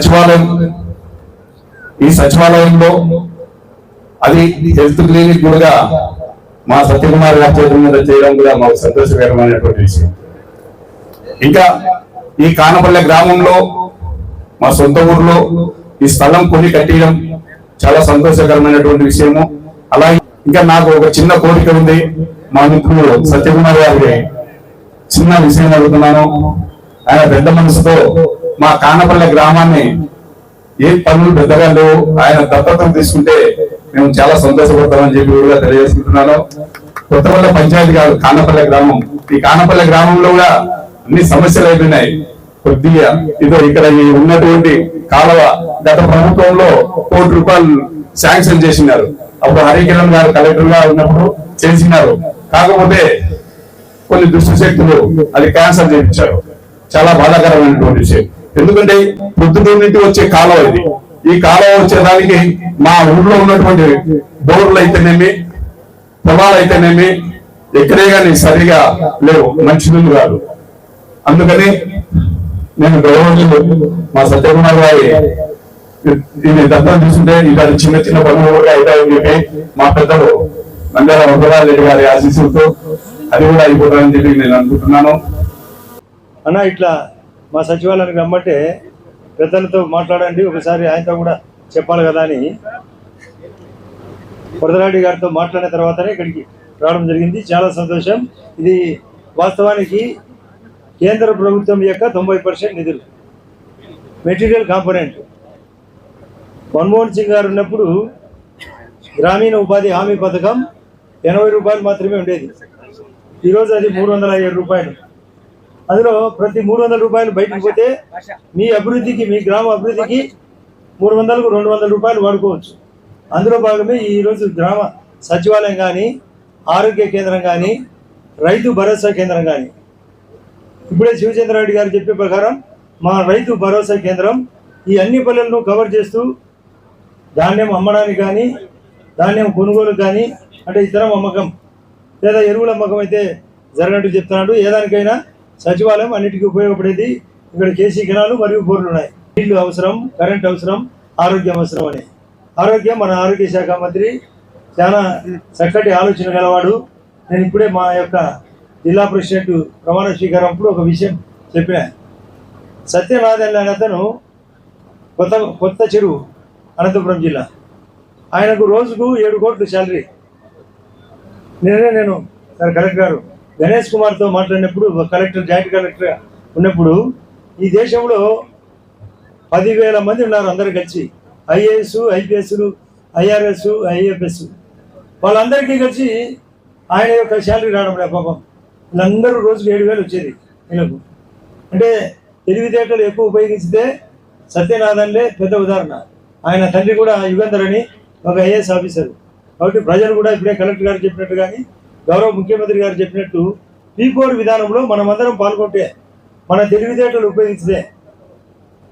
సచివాలయం ఈ సచివాలయంలో అది హెల్త్ క్లినిక్ కూడా మా సత్యకుమార్ గారి మీద చేయడం కూడా మాకు సంతోషకరమైనటువంటి విషయం. ఇంకా ఈ కానపల్లె గ్రామంలో మా సొంత ఊర్లో ఈ స్థలం కొని కట్టడం చాలా సంతోషకరమైనటువంటి విషయము. అలాగే ఇంకా నాకు ఒక చిన్న కోరిక ఉంది. మా మిత్రుడు సత్యకుమార్ గారికి చిన్న విషయం అడుగుతున్నాను. ఆయన పెద్ద మనసుతో మా కానపల్లె గ్రామాన్ని ఏ పనులు పెద్దగా లేవు. ఆయన దత్తతం తీసుకుంటే మేము చాలా సంతోషపడతామని చెప్పి కూడా తెలియజేసుకుంటున్నాను. కొత్తపల్లె పంచాయతీ కాదు కానపల్లె గ్రామం. ఈ కానపల్లె గ్రామంలో కూడా అన్ని సమస్యలు అయిపోయినాయి. కొద్దిగా ఇదో ఇక్కడ ఈ ఉన్నటువంటి కాలువ గత ప్రభుత్వంలో కోటి రూపాయలు శాంక్షన్ చేసినారు. అప్పుడు హరికిరణ్ గారు కలెక్టర్గా ఉన్నప్పుడు చేసినారు. కాకపోతే కొన్ని దుష్ట శక్తులు అది క్యాన్సర్ చేయించారు. చాలా బాధాకరమైనటువంటి విషయం. ఎందుకంటే పొద్దుటూరు నుండి వచ్చే కాలువ ఇది. ఈ కాలువ వచ్చేదానికి మా ఊర్లో ఉన్నటువంటి బోర్లు అయితేనేమి పొలాలు అయితేనేమి ఎక్కడే కానీ సరిగా లేవు. మంచినీళ్ళు కాదు. అందుకని నేను గౌరవనీయులు మా సత్యకుమార్ గారి దీన్ని దత్తం తీసుకుంటే ఇలాంటి చిన్న చిన్న పనులు కూడా అవుతాయని చెప్పి మా పెద్దలు నంద్యాల వరదరాజు రెడ్డి గారి ఆశీస్సులతో అది కూడా అయిపోతాయని చెప్పి నేను అనుకుంటున్నాను. అన్న ఇట్లా మా సచివాలయానికి రమ్మంటే పెద్దలతో మాట్లాడండి ఒకసారి ఆయనతో కూడా చెప్పాలి కదా అని. వరదరాడి గారితో మాట్లాడిన తర్వాతనే ఇక్కడికి రావడం జరిగింది. చాలా సంతోషం. ఇది వాస్తవానికి కేంద్ర ప్రభుత్వం యొక్క తొంభై పర్సెంట్ నిధులు. Material component. మన్మోహన్ సింగ్ గారు ఉన్నప్పుడు గ్రామీణ ఉపాధి హామీ పథకం ఎనభై రూపాయలు మాత్రమే ఉండేది. ఈరోజు అది మూడు వందల రూపాయలు. అందులో ప్రతి మూడు వందల రూపాయలు బయటకు పోతే మీ అభివృద్ధికి మీ గ్రామ అభివృద్ధికి మూడు వందలకు రెండు వందల రూపాయలు వాడుకోవచ్చు. అందులో భాగమే ఈరోజు గ్రామ సచివాలయం కానీ ఆరోగ్య కేంద్రం కానీ రైతు భరోసా కేంద్రం కానీ ఇప్పుడే శివచంద్రారెడ్డి గారు చెప్పే ప్రకారం మా రైతు భరోసా కేంద్రం ఈ అన్ని పల్లెలను కవర్ చేస్తూ ధాన్యం అమ్మడానికి కానీ ధాన్యం కొనుగోలు కానీ అంటే ఇతరం అమ్మకం లేదా ఎరువుల అమ్మకం అయితే జరగనట్టు చెప్తున్నాడు. ఏ దానికైనా సచివాలయం అన్నిటికీ ఉపయోగపడేది ఇక్కడ కేసీ కెనాలు మరియు బోర్లు ఉన్నాయి. నీళ్ళు అవసరం కరెంట్ అవసరం ఆరోగ్యం అవసరం అని. ఆరోగ్యం మన ఆరోగ్య శాఖ మంత్రి చాలా చక్కటి ఆలోచన గలవాడు. నేను ఇప్పుడే మా యొక్క జిల్లా ప్రెసిడెంట్ ప్రమాణ స్వీకారం అప్పుడు ఒక విషయం చెప్పిన. సత్యనాథన్ అనే అతను కొత్త కొత్త చెరువు అనంతపురం జిల్లా. ఆయనకు రోజుకు ఏడు కోట్లు శాలరీ. నేనే నేను సార్ కలెక్టర్ గారు గణేష్ కుమార్తో మాట్లాడినప్పుడు కలెక్టర్ జాయింట్ కలెక్టర్ ఉన్నప్పుడు ఈ దేశంలో పదివేల మంది ఉన్నారు అందరు కలిసి. ఐఏఎస్ ఐపీఎస్లు ఐఆర్ఎస్ ఐఎఫ్ఎస్ వాళ్ళందరికీ కలిసి ఆయన యొక్క శాలరీ రావడం లేదు పాపం. వీళ్ళందరూ రోజుకు ఏడు వేలు వచ్చేది వీళ్ళకు అంటే తెలివితేటలు ఎక్కువ ఉపయోగించితే సత్యనాథన్లే పెద్ద ఉదాహరణ. ఆయన తండ్రి కూడా యుగంధర్ అని ఒక ఐఏఎస్ ఆఫీసర్. కాబట్టి ప్రజలు కూడా ఇప్పుడే కలెక్టర్ గారు చెప్పినట్టు కానీ గౌరవ ముఖ్యమంత్రి గారు చెప్పినట్టు పీఫోర్ విధానంలో మనమందరం పాల్గొంటే మన తెలివితేటలు ఉపయోగించితే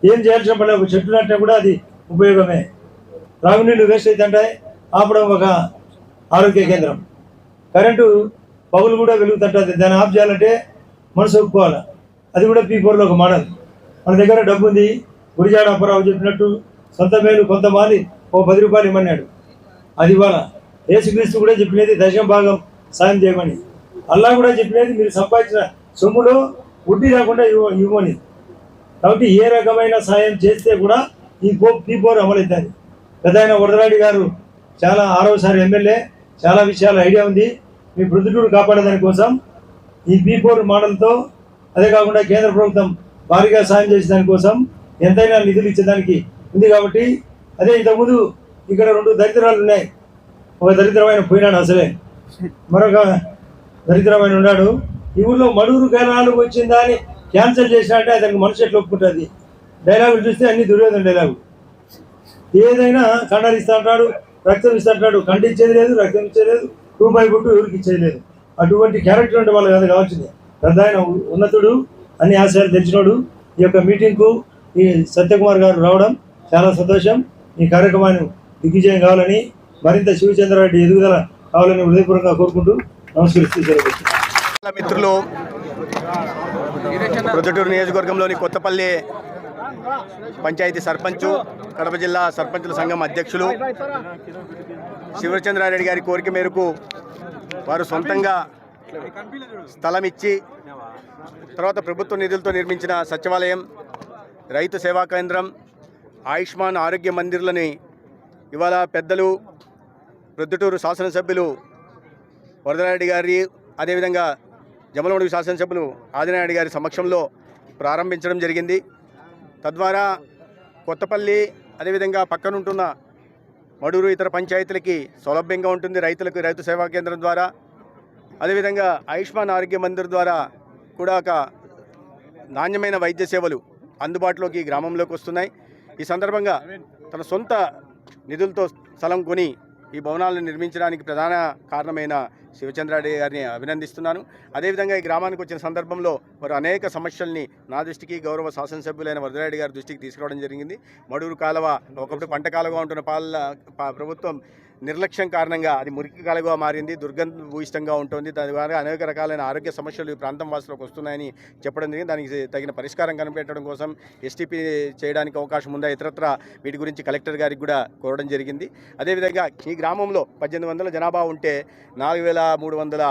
ఏం చేయాల్సిన పని ఒక చెట్టు నాటినా కూడా అది ఉపయోగమే. త్రాగునీళ్ళు వేస్ట్ అవుతుంటాయి ఆపడం ఒక ఆరోగ్య కేంద్రం. కరెంటు పగులు కూడా వెలుగుతుంటుంది. దాన్ని ఆఫ్ చేయాలంటే మనసు ఒప్పుకోవాలి. అది కూడా పీ ఫోర్లో ఒక మోడల్. మన దగ్గర డబ్బు ఉంది గురిజాడ అప్పారావు చెప్పినట్టు సొంత మేలు కొంతమంది ఓ పది రూపాయలు ఇమ్మన్నాడు. అది ఇవాళ ఏసుక్రీస్తు కూడా చెప్పినది దశం భాగం. సాయం చేయమని. అల్లా కూడా చెప్పినది మీరు సంపాదించిన సొమ్ములో వడ్డీ రాకుండా ఇవ్వ ఇవ్వమని. కాబట్టి ఏ రకమైన సాయం చేస్తే కూడా ఈ పో పీ ఫోర్ అమలవుతుంది. పెద్ద ఆయన వరదరాడి గారు చాలా ఆరోసారి ఎమ్మెల్యే చాలా విషయాలు ఐడియా ఉంది. మీ ప్రొద్దుటూరు కాపాడేదాని కోసం ఈ బీ ఫోర్ మోడల్తో అదే కాకుండా కేంద్ర ప్రభుత్వం భారీగా సాయం చేసే దానికోసం ఎంతైనా నిధులు ఇచ్చేదానికి ఉంది కాబట్టి అదే ఇంతకుముందు ఇక్కడ రెండు దరిద్రాలు ఉన్నాయి. ఒక దరిద్రమైన పోయినాడు అసలే. మరొక దరిద్రమైన ఉన్నాడు. ఈ ఊళ్ళో మడుగురు కెనాలు వచ్చిందా అని క్యాన్సిల్ చేసినట్టే అతనికి మనసు ఎట్లా ఒప్పుకుంటుంది? డైలాగులు చూస్తే అన్ని దుర్యోధన డైలాగు. ఏదైనా కండలు ఇస్తా అంటాడు రక్తం ఇస్తా అంటాడు. ఖండించేది లేదు రక్తం ఇచ్చేది లేదు రూపాయి పుట్టు ఎవరికి ఇచ్చేది లేదు. అటువంటి క్యారెక్టర్ ఉంటే వాళ్ళు కాదు కావాల్సింది. పెద్ద ఆయన ఉన్నతుడు అన్ని ఆశయాలు తెలిసినోడు. ఈ యొక్క మీటింగ్కు ఈ సత్యకుమార్ గారు రావడం చాలా సంతోషం. ఈ కార్యక్రమాన్ని దిగ్విజయం కావాలని మరింత శివచంద్రారెడ్డి ఎదుగుదల కావాలని హృదయపూర్వకంగా కోరుకుంటూ నమస్కరిస్తూ మిత్రులు ప్రొద్దుటూరు నియోజకవర్గంలోని కొత్తపల్లి పంచాయతీ సర్పంచు కడప జిల్లా సర్పంచుల సంఘం అధ్యక్షులు శివచంద్రారెడ్డి గారి కోరిక మేరకు వారు సొంతంగా స్థలం ఇచ్చి తర్వాత ప్రభుత్వ నిధులతో నిర్మించిన సచివాలయం రైతు సేవా కేంద్రం ఆయుష్మాన్ ఆరోగ్య మందిర్లని ఇవాళ పెద్దలు ప్రొద్దుటూరు శాసనసభ్యులు వరదనాయుడు గారి అదేవిధంగా జమలమడుగు శాసనసభ్యులు ఆదినాయుడు గారి సమక్షంలో ప్రారంభించడం జరిగింది. తద్వారా కొత్తపల్లి అదేవిధంగా పక్కనుంటున్న మడూరు ఇతర పంచాయతీలకి సౌలభ్యంగా ఉంటుంది రైతులకు రైతు సేవా కేంద్రం ద్వారా. అదేవిధంగా ఆయుష్మాన్ ఆరోగ్య మందిర్ ద్వారా కూడా ఒక నాణ్యమైన వైద్య సేవలు అందుబాటులోకి గ్రామంలోకి వస్తున్నాయి. ఈ సందర్భంగా తన సొంత నిధులతో స్థలం కొని ఈ భవనాలను నిర్మించడానికి ప్రధాన కారణమైన శివచంద్రారెడ్డి గారిని అభినందిస్తున్నాను. అదేవిధంగా ఈ గ్రామానికి వచ్చిన సందర్భంలో వారు అనేక సమస్యల్ని నా దృష్టికి గౌరవ శాసనసభ్యులైన వరదరారెడ్డి గారి దృష్టికి తీసుకురావడం జరిగింది. మడూరు కాలువ ఒకప్పుడు పంట కాలువగా ఉంటున్న పాల ప్రభుత్వం నిర్లక్ష్యం కారణంగా అది మురికి కాలుగా మారింది దుర్గంధ భూయిష్టంగా ఉంటుంది. దాని ద్వారా అనేక రకాలైన ఆరోగ్య సమస్యలు ఈ ప్రాంతం వాసులకు వస్తున్నాయని చెప్పడం జరిగింది. దానికి తగిన పరిష్కారం కనిపెట్టడం కోసం ఎస్టీపీ చేయడానికి అవకాశం ఉందా ఇతరత్ర వీటి గురించి కలెక్టర్ గారికి కూడా కోరడం జరిగింది. అదేవిధంగా ఈ గ్రామంలో పద్దెనిమిది వందల జనాభా ఉంటే నాలుగు వేల మూడు వందల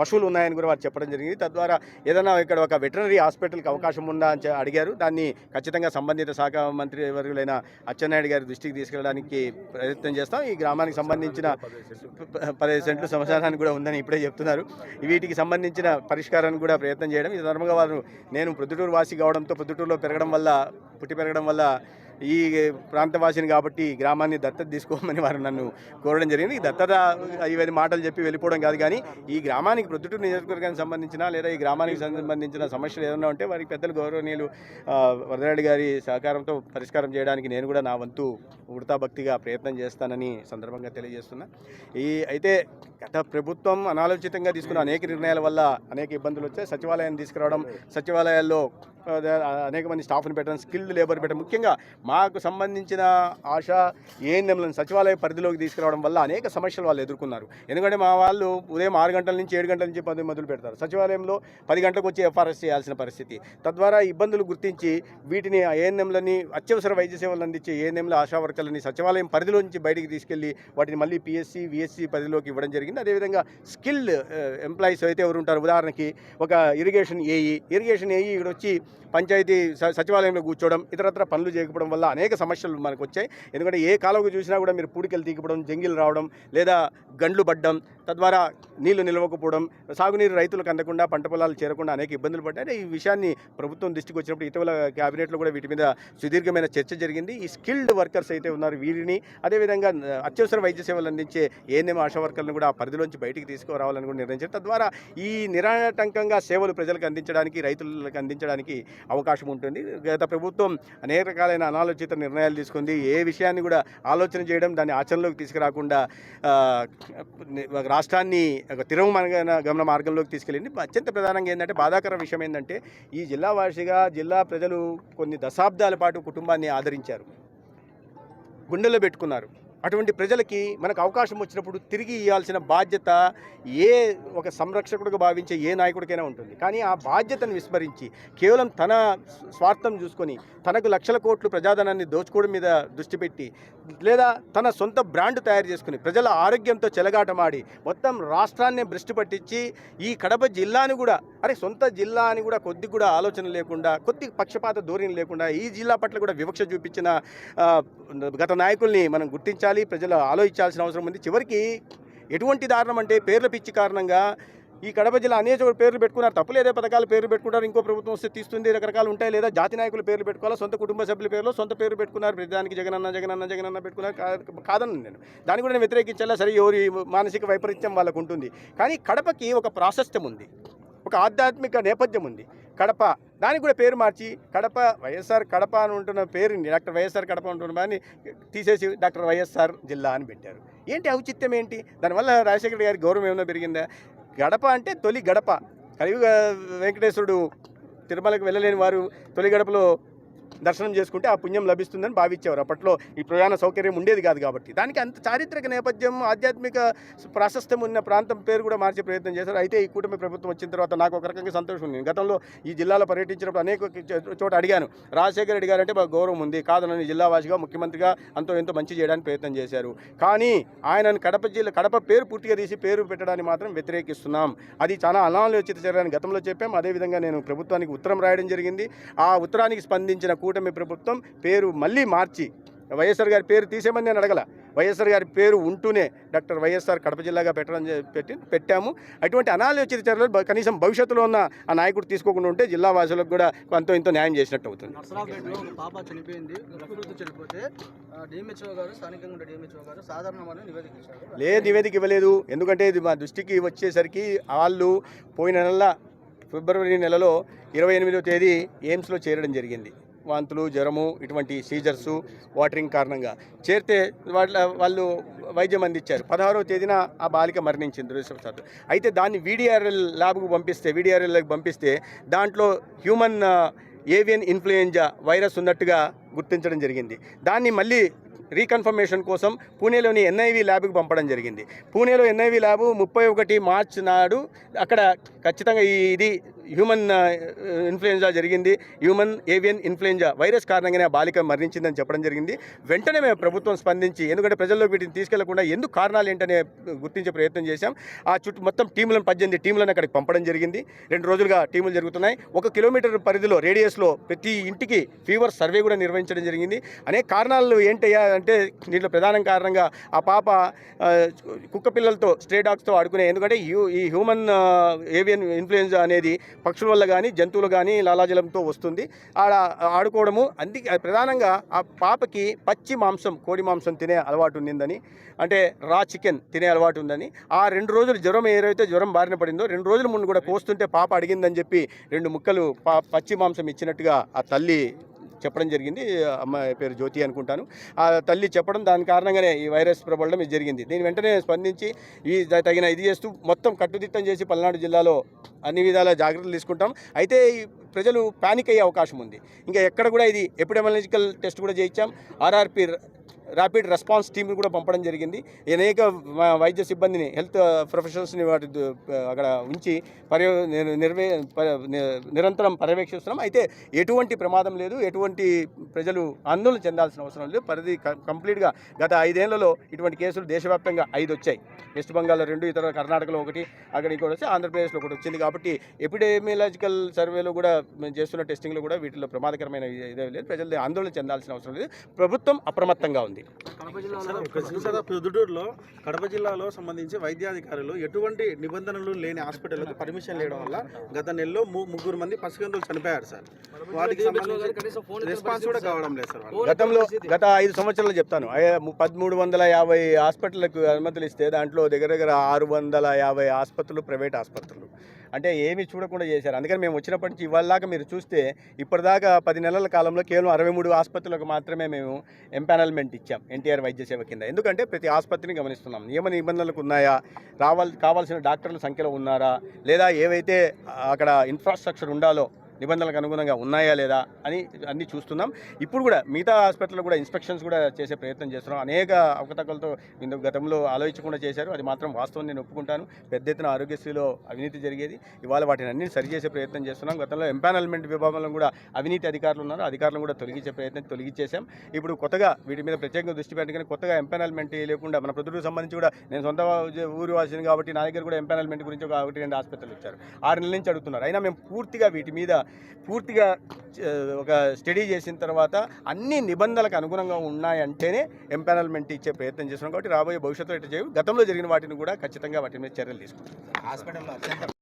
పశువులు ఉన్నాయని కూడా వారు చెప్పడం జరిగింది. తద్వారా ఏదైనా ఇక్కడ ఒక వెటనరీ హాస్పిటల్కి అవకాశం ఉందా అని అడిగారు. దాన్ని ఖచ్చితంగా సంబంధిత శాఖ మంత్రి వర్గులైన అచ్చెన్నాయుడు గారి దృష్టికి తీసుకెళ్ళడానికి ప్రయత్నం చేస్తాం. ఈ గ్రామానికి సంబంధించిన ప- పదిహేను సెంట్లు సమాచారాన్ని కూడా ఉందని ఇప్పుడే చెప్తున్నారు వీటికి సంబంధించిన పరిష్కారాన్ని కూడా ప్రయత్నం చేయడం ఈ ధర్మంగా వారు నేను ప్రొద్దుటూరు వాసి కావడంతో ప్రొద్దుటూరులో పెరగడం వల్ల పుట్టి పెరగడం వల్ల ఈ ప్రాంతవాసిని కాబట్టి ఈ గ్రామాన్ని దత్తత తీసుకోమని వారు నన్ను కోరడం జరిగింది. ఈ దత్తత ఇవన్నీ మాటలు చెప్పి వెళ్ళిపోవడం కాదు కానీ ఈ గ్రామానికి ప్రొద్దుటూరు నియోజకవర్గానికి సంబంధించిన లేదా ఈ గ్రామానికి సంబంధించిన సమస్యలు ఏదైనా ఉంటే వారికి పెద్దలు గౌరవనీయులు ఆ, గారి సహకారంతో పరిష్కారం చేయడానికి నేను కూడా నా వంతు ఉడతా భక్తిగా ప్రయత్నం చేస్తానని సందర్భంగా తెలియజేస్తున్నా. ఈ అయితే గత ప్రభుత్వం అనాలోచితంగా తీసుకున్న అనేక నిర్ణయాల వల్ల అనేక ఇబ్బందులు వచ్చాయి. సచివాలయాన్ని తీసుకురావడం సచివాలయాల్లో అనేక మంది స్టాఫ్ని పెట్టడం స్కిల్డ్ లేబర్ పెట్టడం. ముఖ్యంగా మాకు సంబంధించిన ఆశ ఏఎన్ఎంలను సచివాలయ పరిధిలోకి తీసుకురావడం వల్ల అనేక సమస్యలు వాళ్ళు ఎదుర్కొన్నారు. ఎందుకంటే మా వాళ్ళు ఉదయం ఆరు గంటల నుంచి ఏడు గంటల నుంచి పది మొదలు పెడతారు. సచివాలయంలో పది గంటలకు వచ్చి ఎఫ్ఆర్ఎస్ చేయాల్సిన పరిస్థితి. తద్వారా ఇబ్బందులు గుర్తించి వీటిని ఏఎన్ఎంలని అత్యవసర వైద్య సేవలు అందించే ఏఎన్ఎంల ఆశా వర్కర్లని సచివాలయం పరిధిలో నుంచి బయటికి తీసుకెళ్ళి వాటిని మళ్ళీ పిఎస్సి విఎస్సి పరిధిలోకి ఇవ్వడం జరిగింది. అదేవిధంగా స్కిల్డ్ ఎంప్లాయీస్ అయితే ఎవరు ఉంటారు? ఉదాహరణకి ఒక ఇరిగేషన్ ఏఈ ఇరిగేషన్ ఏఈ ఇక్కడ వచ్చి పంచాయతీ స- సచివాలయంలో కూర్చోవడం ఇతరత్ర పనులు చేయకపోవడం వల్ల అనేక సమస్యలు మనకు వచ్చాయి ఎందుకంటే ఏ కాలంలో చూసినా కూడా మీరు పూడికలు తీకపోవడం జంగిలు రావడం లేదా గండ్లు పడ్డం తద్వారా నీళ్ళు నిలవకపోవడం సాగునీరు రైతులకు అందకుండా పంట పొలాలు చేరకుండా అనేక ఇబ్బందులు పడ్డాయి. ఈ విషయాన్ని ప్రభుత్వం దృష్టికి వచ్చినప్పుడు ఇటీవల క్యాబినెట్లో కూడా వీటి మీద సుదీర్ఘమైన చర్చ జరిగింది. ఈ స్కిల్డ్ వర్కర్స్ అయితే ఉన్నారు వీరిని. అదేవిధంగా అత్యవసర వైద్య సేవలు అందించే ఏఎన్ఎం ఆశా వర్కర్లను కూడా ఆ పరిధిలోంచి బయటికి తీసుకురావాలని కూడా నిర్ణయించారు. తద్వారా ఈ నిరాటంకంగా సేవలు ప్రజలకు అందించడానికి రైతులకు అందించడానికి అవకాశం ఉంటుంది. గత ప్రభుత్వం అనేక రకాలైన అనాలోచిత నిర్ణయాలు తీసుకుంది. ఏ విషయాన్ని కూడా ఆలోచన చేయడం దాన్ని ఆచరణలోకి తీసుకురాకుండా రాష్ట్రాన్ని తిరుగుమన గమన మార్గంలోకి తీసుకెళ్ళింది. అత్యంత ప్రధానంగా ఏంటంటే బాధాకర విషయం ఏంటంటే ఈ జిల్లా వార్షిగా జిల్లా ప్రజలు కొన్ని దశాబ్దాల పాటు కుటుంబాన్ని ఆదరించారు. గుండెల్లో పెట్టుకున్నారు. అటువంటి ప్రజలకి మనకు అవకాశం వచ్చినప్పుడు తిరిగి ఇవ్వాల్సిన బాధ్యత ఏ ఒక సంరక్షకుడిగా భావించే ఏ నాయకుడికైనా ఉంటుంది. కానీ ఆ బాధ్యతను విస్మరించి కేవలం తన స్వార్థం చూసుకొని తనకు లక్షల కోట్లు ప్రజాధనాన్ని దోచుకోవడం మీద దృష్టి పెట్టి లేదా తన సొంత బ్రాండ్ తయారు చేసుకుని ప్రజల ఆరోగ్యంతో చెలగాటమాడి మొత్తం రాష్ట్రాన్ని భ్రష్టి పట్టించి ఈ కడప జిల్లాని కూడా అరే సొంత జిల్లా అని కూడా కొద్ది కూడా ఆలోచన లేకుండా కొద్ది పక్షపాత ధోరణి లేకుండా ఈ జిల్లా పట్ల కూడా వివక్ష చూపించిన గత నాయకుల్ని మనం గుర్తించాలి. ప్రజలు ఆలోచించాల్సిన అవసరం ఉంది. చివరికి ఎటువంటి దారుణం అంటే పేర్ల పిచ్చి కారణంగా ఈ కడప జిల్లా అనేక పేర్లు పెట్టుకున్నారు. తప్పులేదే పథకాలు పేర్లు పెట్టుకుంటారు ఇంకో ప్రభుత్వం వస్తే తీస్తుంది రకరకాలు ఉంటాయి లేదా జాతి నాయకుల పేర్లు పెట్టుకోవాలి సొంత కుటుంబ సభ్యుల పేర్లు సొంత పేరు పెట్టుకున్నారు. ప్రతిదానికి జగనన్న జగనన్న జగనన్న పెట్టుకున్నారు. కాదని నేను. దాన్ని కూడా నేను వ్యతిరేకించాలా? సరే ఎవరి మానసిక వైపరీత్యం వాళ్ళకు ఉంటుంది. కానీ కడపకి ఒక ప్రాశస్త్యం ఉంది. ఒక ఆధ్యాత్మిక నేపథ్యం ఉంది. కడప దానికి కూడా పేరు మార్చి కడప వైఎస్ఆర్ కడప అని ఉంటున్న పేరుని డాక్టర్ వైఎస్ఆర్ కడప ఉంటున్న దాన్ని తీసేసి డాక్టర్ వైఎస్ఆర్ జిల్లా అని పెట్టారు. ఏంటి ఔచిత్యం ఏంటి? దానివల్ల రాజశేఖర గారి గౌరవం ఏమైనా పెరిగిందా? గడప అంటే తొలి గడప. కలియుగ వెంకటేశ్వరుడు తిరుమలకు వెళ్ళలేని వారు తొలి గడపలో దర్శనం చేసుకుంటే ఆ పుణ్యం లభిస్తుందని భావించేవారు. అప్పట్లో ఈ ప్రయాణ సౌకర్యం ఉండేది కాదు కాబట్టి. దానికి అంత చారిత్రక నేపథ్యం ఆధ్యాత్మిక ప్రాశస్త్యం ఉన్న ప్రాంతం పేరు కూడా మార్చే ప్రయత్నం చేశారు. అయితే ఈ కూటమి ప్రభుత్వం వచ్చిన తర్వాత నాకు ఒక రకంగా సంతోషం ఉంది. గతంలో ఈ జిల్లాలో పర్యటించినప్పుడు అనేక చోట అడిగాను. రాజశేఖర రెడ్డి గారంటే గౌరవం ఉంది. కాదనని జిల్లావాసిగా ముఖ్యమంత్రిగా అంతో ఎంతో మంచి చేయడానికి ప్రయత్నం చేశారు. కానీ ఆయనను కడప జిల్లా కడప పేరు పూర్తిగా తీసి పేరు పెట్టడానికి మాత్రం వ్యతిరేకిస్తున్నాం. అది చాలా అనాలోచిత చర్యని గతంలో చెప్పాం. అదేవిధంగా నేను ప్రభుత్వానికి ఉత్తరం రాయడం జరిగింది. ఆ ఉత్తరానికి స్పందించిన కూటమి ప్రభుత్వం పేరు మళ్ళీ మార్చి. వైఎస్ఆర్ గారి పేరు తీసేమని నేను అడగల. వైఎస్ఆర్ గారి పేరు ఉంటూనే డాక్టర్ వైఎస్ఆర్ కడప జిల్లాగా పెట్టడం పెట్టి పెట్టాము. అటువంటి అనాలోచిత చర్యలు కనీసం భవిష్యత్తులో ఉన్న ఆ నాయకుడు తీసుకోకుండా ఉంటే జిల్లా వాసులకు కూడా కొంత ఇంతో న్యాయం చేసినట్టు అవుతుంది. లేదు నివేదిక ఇవ్వలేదు. ఎందుకంటే ఇది మా దృష్టికి వచ్చేసరికి వాళ్ళు పోయిన నెల ఫిబ్రవరి నెలలో ఇరవై ఎనిమిదో తేదీ ఎయిమ్స్లో చేరడం జరిగింది. వాంతులు జ్వరము ఇటువంటి సీజర్సు వాటరింగ్ కారణంగా. చేరితే వాళ్ళ వాళ్ళు వైద్యం అందించారు. పదహారవ తేదీన ఆ బాలిక మరణించింది దురదృష్టవశాత్తు అయితే దాన్ని వీడిఆర్ఎల్ ల్యాబ్కు పంపిస్తే వీడిఆర్ఎల్కి పంపిస్తే దాంట్లో హ్యూమన్ ఏవియన్ ఇన్ఫ్లుయెంజా వైరస్ ఉన్నట్టుగా గుర్తించడం జరిగింది. దాన్ని మళ్ళీ రీకన్ఫర్మేషన్ కోసం పూణేలోని ఎన్ఐవి ల్యాబ్కి పంపడం జరిగింది. పూణేలో ఎన్ఐవి ల్యాబ్ ముప్పై ఒకటి మార్చ్ నాడు అక్కడ ఖచ్చితంగా ఈ ఇది హ్యూమన్ ఇన్ఫ్లుయెంజా జరిగింది. హ్యూమన్ ఏవియన్ ఇన్ఫ్లుయెంజా వైరస్ కారణంగానే ఆ బాలిక మరణించిందని చెప్పడం జరిగింది. వెంటనే మేము ప్రభుత్వం స్పందించి ఎందుకంటే ప్రజల్లో వీటిని తీసుకెళ్ళకుండా ఎందుకు కారణాలు ఏంటనే గుర్తించే ప్రయత్నం చేశాం. ఆ చుట్టూ మొత్తం టీములను పద్దెనిమిది టీములను అక్కడికి పంపడం జరిగింది. రెండు రోజులుగా టీములు జరుగుతున్నాయి. ఒక కిలోమీటర్ పరిధిలో రేడియస్లో ప్రతి ఇంటికి ఫీవర్ సర్వే కూడా నిర్వహించడం జరిగింది. అనేక కారణాలు ఏంటయ్యా అంటే దీంట్లో ప్రధాన కారణంగా ఆ పాప కుక్క పిల్లలతో స్ట్రే డాగ్స్తో ఆడుకునే ఎందుకంటే హ్యూ- ఈ హ్యూమన్ ఏవియన్ ఇన్ఫ్లుయెన్జా అనేది పక్షుల వల్ల కానీ జంతువులు కానీ లాలాజలంతో వస్తుంది. ఆడ ఆడుకోవడము అందుకే ప్రధానంగా ఆ పాపకి పచ్చి మాంసం కోడి మాంసం తినే అలవాటు ఉండిందని అంటే రా చికెన్ తినే అలవాటు ఉందని ఆ రెండు రోజులు జ్వరం ఏదైతే జ్వరం బారిన పడిందో రెండు రోజుల ముందు కూడా కోస్తుంటే పాప అడిగిందని చెప్పి రెండు ముక్కలు పా పచ్చి మాంసం ఇచ్చినట్టుగా ఆ తల్లి చెప్పడం జరిగింది. అమ్మాయి పేరు జ్యోతి అనుకుంటాను. ఆ తల్లి చెప్పడం దాని కారణంగానే ఈ వైరస్ ప్రబలడం ఇది జరిగింది. దీని వెంటనే స్పందించి ఈ తగిన ఇది చేస్తూ మొత్తం కట్టుదిట్టం చేసి పల్నాడు జిల్లాలో అన్ని విధాల జాగ్రత్తలు తీసుకుంటాం. అయితే ఈ ప్రజలు పానిక్ అయ్యే అవకాశం ఉంది. ఇంకా ఎక్కడ కూడా ఇది ఎపిడెమాలజికల్ టెస్ట్ కూడా చేయించాం. ఆర్ఆర్పి ర్యాపిడ్ రెస్పాన్స్ టీమ్ కూడా పంపడం జరిగింది. అనేక వైద్య సిబ్బందిని హెల్త్ ప్రొఫెషనల్స్ని వాటి అక్కడ ఉంచి పర్య నిర్వే నిరంతరం పర్యవేక్షిస్తున్నాం. అయితే ఎటువంటి ప్రమాదం లేదు. ఎటువంటి ప్రజలు ఆందోళన చెందాల్సిన అవసరం లేదు. పరిధి కంప్లీట్గా గత ఐదేళ్ళలో ఇటువంటి కేసులు దేశవ్యాప్తంగా ఐదు వచ్చాయి. వెస్ట్ బెంగాల్లో రెండు ఇతర కర్ణాటకలో ఒకటి అక్కడ ఇంకోటి వచ్చి ఆంధ్రప్రదేశ్లో ఒకటి వచ్చింది. కాబట్టి ఎపిడెమియలాజికల్ సర్వేలో కూడా మేము చేస్తున్న టెస్టింగ్లో కూడా వీటిలో ప్రమాదకరమైన ఇదే లేదు. ప్రజలు ఆందోళన చెందాల్సిన అవసరం లేదు. ప్రభుత్వం అప్రమత్తంగా ఉంది. కడప జిల్లాలో సార్ ప్రొద్దుటూరులో కడప జిల్లాలో. సంబంధించి వైద్యాధికారులు ఎటువంటి నిబంధనలు లేని హాస్పిటల్కి పర్మిషన్ లేవడం వల్ల గత నెలలో ము- ముగ్గురు మంది పసిగంతులు చనిపోయారు సార్. వాటికి సంబంధించి రెస్పాన్స్ కూడా కావడం లేదు సార్. గతంలో గత ఐదు సంవత్సరాలు చెప్తాను. పదమూడు వందల యాభై హాస్పిటల్లకు అనుమతులు ఇస్తే దాంట్లో దగ్గర దగ్గర ఆరు వందల యాభై ఆసుపత్రులు ప్రైవేట్ ఆసుపత్రులు అంటే ఏమీ చూడకుండా చేశారు. అందుకని మేము వచ్చినప్పటి నుంచి ఇవాళ దాకా మీరు చూస్తే ఇప్పటిదాకా పది నెలల కాలంలో కేవలం అరవై మూడు ఆసుపత్రులకు మాత్రమే మేము ఎంపానల్మెంట్ ఇచ్చాం ఎన్టీఆర్ వైద్య సేవ కింద. ఎందుకంటే ప్రతి ఆసుపత్రిని గమనిస్తున్నాం. నియమ నిబంధనలకు ఉన్నాయా? రావాల్ కావాల్సిన డాక్టర్ల సంఖ్యలో ఉన్నారా? లేదా ఏవైతే అక్కడ ఇన్ఫ్రాస్ట్రక్చర్ ఉండాలో నిబంధనలకు అనుగుణంగా ఉన్నాయా లేదా అని అన్ని చూస్తున్నాం. ఇప్పుడు కూడా మిగతా హాస్పిటల్లో కూడా ఇన్స్పెక్షన్స్ కూడా చేసే ప్రయత్నం చేస్తున్నాం. అనేక అవకతవకలతో ఇందుకు గతంలో ఆలోచించకుండా చేశారు. అది మాత్రం వాస్తవం నేను ఒప్పుకుంటాను. పెద్ద ఎత్తున ఆరోగ్యశ్రీలో అవినీతి జరిగేది. ఇవాళ వాటిని అన్ని సరిచేసే ప్రయత్నం చేస్తున్నాం. గతంలో ఎంపానల్మెంట్ విభాగంలో కూడా అవినీతి అధికారులు ఉన్నారు. అధికారులను కూడా తొలగించే ప్రయత్నం తొలగించేశాం. ఇప్పుడు కొత్తగా వీటి మీద ప్రత్యేకంగా దృష్టి పెట్టగానే కొత్తగా ఎంపానల్మెంట్ లేకుండా మన ప్రొద్దుటూరుకు సంబంధించి కూడా నేను సొంత ఊరు వాసిని కాబట్టి నా దగ్గర కూడా ఎంపానల్మెంట్ గురించి ఒక ఒకటి రెండు హాస్పిటల్ వచ్చారు ఆరు నెలల నుంచి అడుగుతున్నారు. అయినా మేము పూర్తిగా వీటి మీద పూర్తిగా ఒక స్టడీ చేసిన తర్వాత అన్ని నిబంధనలకు అనుగుణంగా ఉన్నాయంటేనే ఎంపానల్మెంట్ ఇచ్చే ప్రయత్నం చేస్తున్నాం. కాబట్టి రాబోయే భవిష్యత్తులో ఇట్లా చేయవు. గతంలో జరిగిన వాటిని కూడా ఖచ్చితంగా వాటి మీద చర్యలు తీసుకుంటాం.